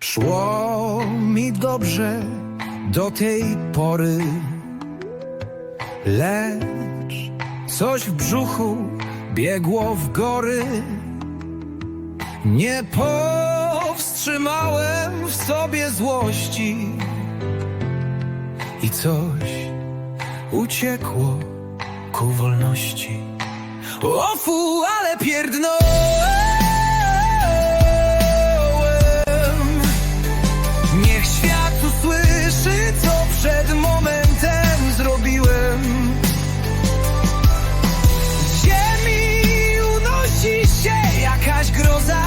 Szło mi dobrze do tej pory, lecz coś w brzuchu biegło w gory. Nie powstrzymałem w sobie złości i coś uciekło ku wolności. O fu, ale pierdnąłem Niech świat usłyszy, co przed momentem zrobiłem. Ziemi unosi się jakaś groza.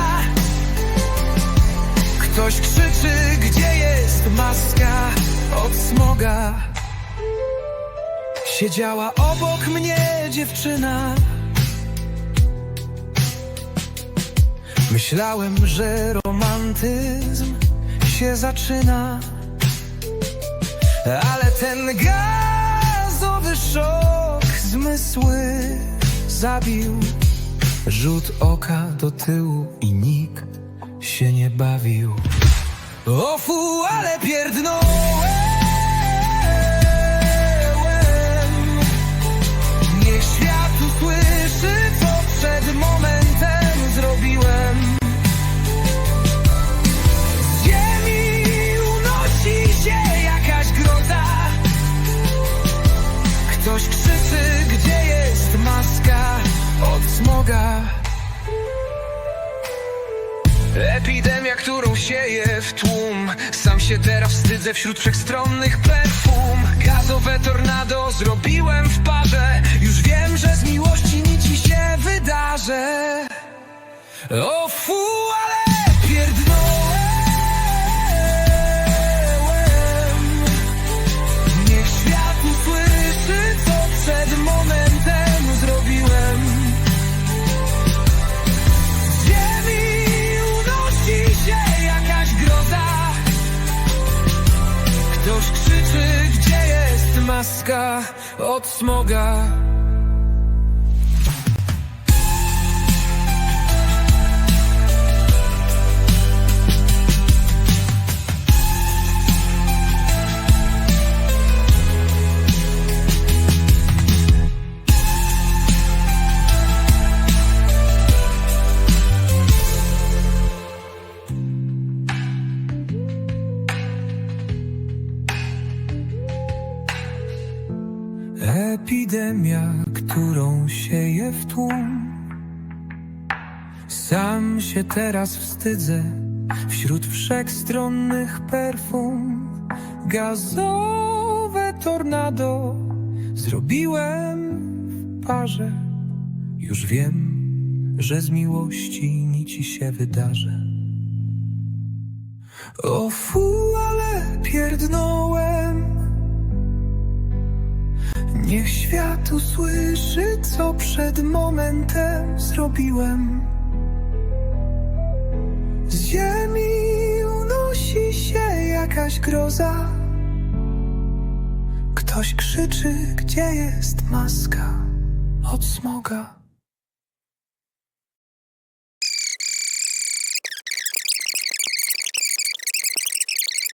Ktoś krzyczy, gdzie jest maska od smoga? Siedziała obok mnie dziewczyna. Myślałem, że romantyzm się zaczyna Ale ten gazowy szok zmysły zabił. Rzut oka do tyłu i nikt się nie bawił. O fu, ale pierdnąłem krzyczy, gdzie jest maska od smoga? Epidemia, którą sieje w tłum. Sam się teraz wstydzę wśród wszechstronnych perfum. Gazowe tornado zrobiłem w parze. Już wiem, że z miłości nic mi się wydarzy. O fu, maska od smoga Epidemia, którą sieje w tłum. Sam się teraz wstydzę Wśród wszechstronnych perfum. Gazowe tornado Zrobiłem w parze. Już wiem, że z miłości nic ci się wydarzy. O fu, ale pierdnąłem świat usłyszy, co przed momentem zrobiłem. Z ziemi unosi się jakaś groza. Ktoś krzyczy, gdzie jest maska od smoga.